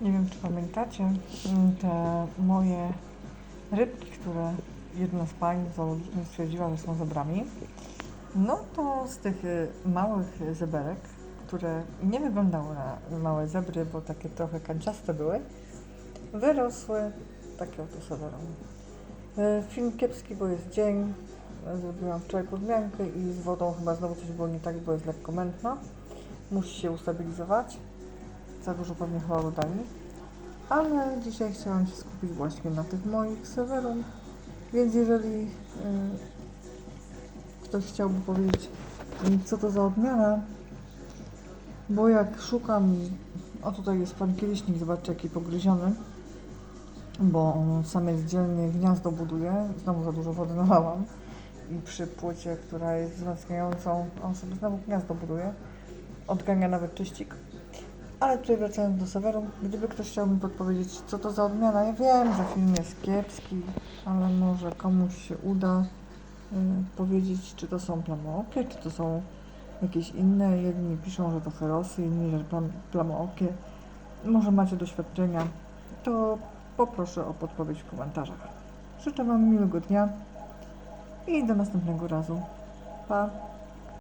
Nie wiem, czy pamiętacie mm, te moje rybki, które jedna z pań zoologicznych stwierdziła, że są zebrami. No to z tych y, małych zeberek, które nie wyglądały na małe zebry, bo takie trochę kanciaste były, wyrosły takie oto sewerum. Y, Film kiepski, bo jest dzień. Y, Zrobiłam wczoraj podmiankę i z wodą chyba znowu coś było nie tak, bo jest lekko mętna. Musi się ustabilizować. Za dużo pewnie chyba dodali. Ale dzisiaj chciałam się skupić właśnie na tych moich sewerum. Więc jeżeli y, ktoś chciałby powiedzieć, y, co to za odmiana, bo jak szukam, o tutaj jest pan kielisznik, zobaczcie jaki pogryziony, bo on samiec dzielnie gniazdo buduje, znowu za dużo wody nalałam i przy płycie, która jest wzmacniającą, on sobie znowu gniazdo buduje, odgania nawet czyścik. Ale tutaj wracając do Severum, gdyby ktoś chciał mi podpowiedzieć, co to za odmiana, ja wiem, że film jest kiepski, ale może komuś się uda y, powiedzieć, czy to są plamookie, czy to są jakieś inne. Jedni piszą, że to ferosy, inni, że plam, plamookie. Może macie doświadczenia, to poproszę o podpowiedź w komentarzach. Życzę Wam miłego dnia i do następnego razu. Pa!